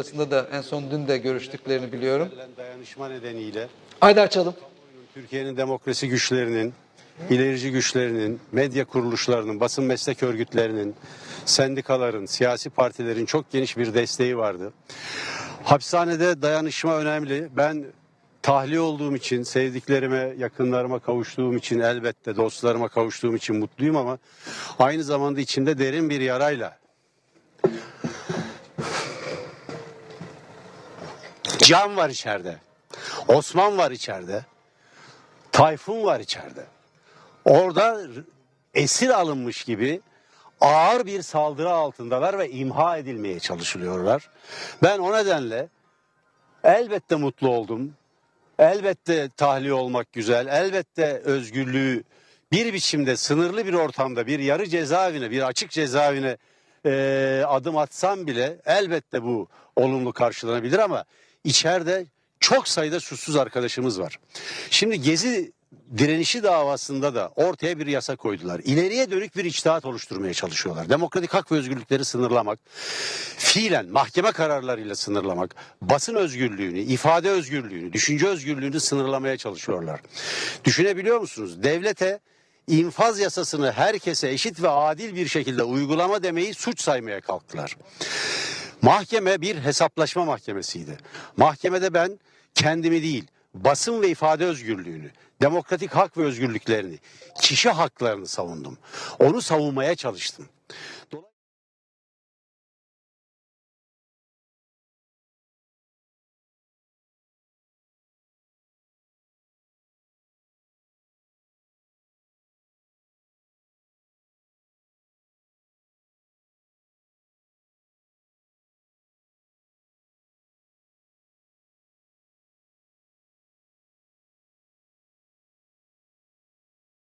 arasında da en son dün de görüştüklerini biliyorum. Dayanışma nedeniyle Haydi açalım. Türkiye'nin demokrasi güçlerinin, ilerici güçlerinin, medya kuruluşlarının, basın meslek örgütlerinin, sendikaların, siyasi partilerin çok geniş bir desteği vardı. Hapishanede dayanışma önemli. Ben tahliye olduğum için, sevdiklerime, yakınlarıma kavuştuğum için, elbette dostlarıma kavuştuğum için mutluyum ama aynı zamanda içimde derin bir yarayla Can var içeride. Osman var içeride. Tayfun var içeride. Orada esir alınmış gibi ağır bir saldırı altındalar ve imha edilmeye çalışılıyorlar. Ben o nedenle elbette mutlu oldum. Elbette tahliye olmak güzel. Elbette özgürlüğü bir biçimde sınırlı bir ortamda bir yarı cezaevine bir açık cezaevine eee, adım atsam bile elbette bu olumlu karşılanabilir ama içeride çok sayıda suçsuz arkadaşımız var. Şimdi Gezi direnişi davasında da ortaya bir yasa koydular. İleriye dönük bir içtihat oluşturmaya çalışıyorlar. Demokratik hak ve özgürlükleri sınırlamak, fiilen mahkeme kararlarıyla sınırlamak, basın özgürlüğünü, ifade özgürlüğünü, düşünce özgürlüğünü sınırlamaya çalışıyorlar. Düşünebiliyor musunuz? Devlete infaz yasasını herkese eşit ve adil bir şekilde uygulama demeyi suç saymaya kalktılar. Mahkeme bir hesaplaşma mahkemesiydi. Mahkemede ben kendimi değil, basın ve ifade özgürlüğünü, demokratik hak ve özgürlüklerini, kişi haklarını savundum. Onu savunmaya çalıştım.